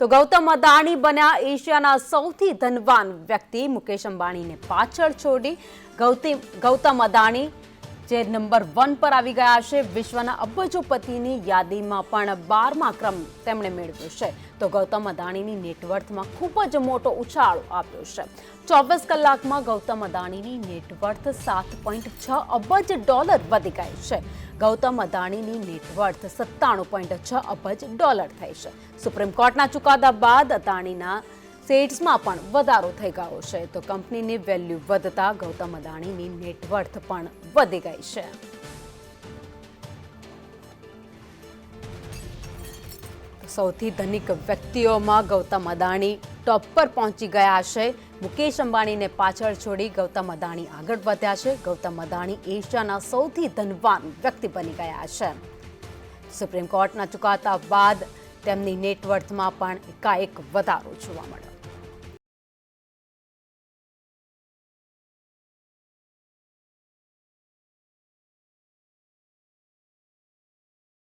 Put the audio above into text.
તો ગૌતમ અદાણી બન્યા એશિયાના સૌથી ધનવાન વ્યક્તિ. મુકેશ અંબાણીને પાછળ છોડી ગૌતમ ગૌતમ અદાણી જે નંબર વન પર આવી ગયા છે. વિશ્વના અબજોપતિની યાદીમાં પણ બારમા ક્રમ તેમણે મેળવ્યો છે. તો ગૌતમ અદાણીની નેટવર્થમાં ખૂબ જ મોટો ઉછાળો આપ્યો છે. ચોવીસ કલાકમાં ગૌતમ અદાણીની નેટવર્થ સાત પોઈન્ટ છ અબજ ડોલર વધી ગઈ છે. ગૌતમ અદાણીની નેટવર્થ સત્તાણું પોઈન્ટ છ અબજ ડોલર થઈ છે. સુપ્રીમ કોર્ટના ચુકાદા બાદ અદાણીના શેર્સમાં પણ વધારો થઈ ગયો છે. તો કંપનીની વેલ્યુ વધતા ગૌતમ અદાણીની નેટવર્થ પણ વધી ગઈ છે. સૌથી ધનિક વ્યક્તિઓમાં ગૌતમ અદાણી ટોપ પર પહોંચી ગયા છે. મુકેશ અંબાણીને પાછળ છોડી ગૌતમ અદાણી આગળ વધ્યા છે. ગૌતમ અદાણી એશિયાના સૌથી ધનવાન વ્યક્તિ બની ગયા છે. સુપ્રીમ કોર્ટના ચુકાદા બાદ તેમની નેટવર્થમાં પણ એકાએક વધારો જોવા મળ્યો.